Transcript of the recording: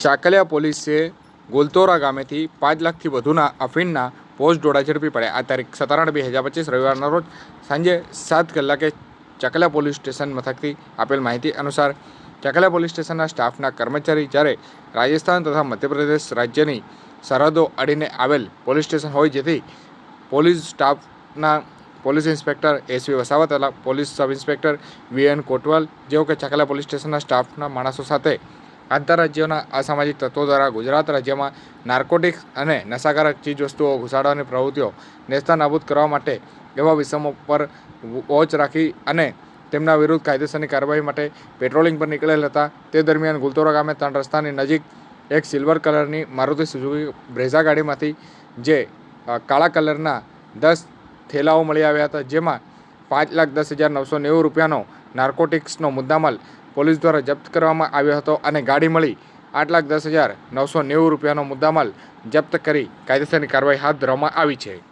ચાકલિયા પોલીસે ગોલતોરા ગામેથી પાંચ લાખથી વધુના અફીણના પોસ્ટ ડોડા ઝડપી પડ્યા. આ તારીખ સત્તર આઠ બે હજાર પચીસ રવિવારના રોજ સાંજે સાત કલાકે ચાકલિયા પોલીસ સ્ટેશન મથકથી આપેલ માહિતી અનુસાર ચાકલિયા પોલીસ સ્ટેશનના સ્ટાફના કર્મચારી જ્યારે રાજસ્થાન તથા મધ્યપ્રદેશ રાજ્યની સરહદો અડીને આવેલ પોલીસ સ્ટેશન હોય જેથી પોલીસ સ્ટાફના police inspector SV Vasavat police sub inspector VN Kotwal જેઓ કે ચાકલા પોલીસ સ્ટેશનના સ્ટાફના માણસો સાથે આંતરરાજ્યોના અસામાજિક તત્વો દ્વારા ગુજરાત રાજ્યમાં નાર્કોટિક્સ અને નશાકારક ચીજવસ્તુઓ ઘુસાડવાની પ્રવૃત્તિઓ નેસ્તાનાબૂદ કરવા માટે એવા વિષમો પર વોચ રાખી અને તેમના વિરુદ્ધ કાયદેસરની કાર્યવાહી માટે પેટ્રોલિંગ પર નીકળેલ હતા. તે દરમિયાન ગુલતોરા ગામે ત્રણ રસ્તાની નજીક એક સિલ્વર કલરની મારુતિ સુઝુકી બ્રેઝા ગાડીમાંથી જે કાળા કલરના દસ થેલાઓ મળી આવ્યા હતા, જેમાં પાંચ લાખ દસ હજાર નવસો નેવું રૂપિયાનો નાર્કોટિક્સનો મુદ્દામાલ પોલીસ દ્વારા જપ્ત કરવામાં આવ્યો હતો અને ગાડી મળી આઠ લાખ દસ હજાર નવસો નેવું રૂપિયાનો મુદ્દામાલ જપ્ત કરી કાયદેસરની કાર્યવાહી હાથ ધરવામાં આવી છે.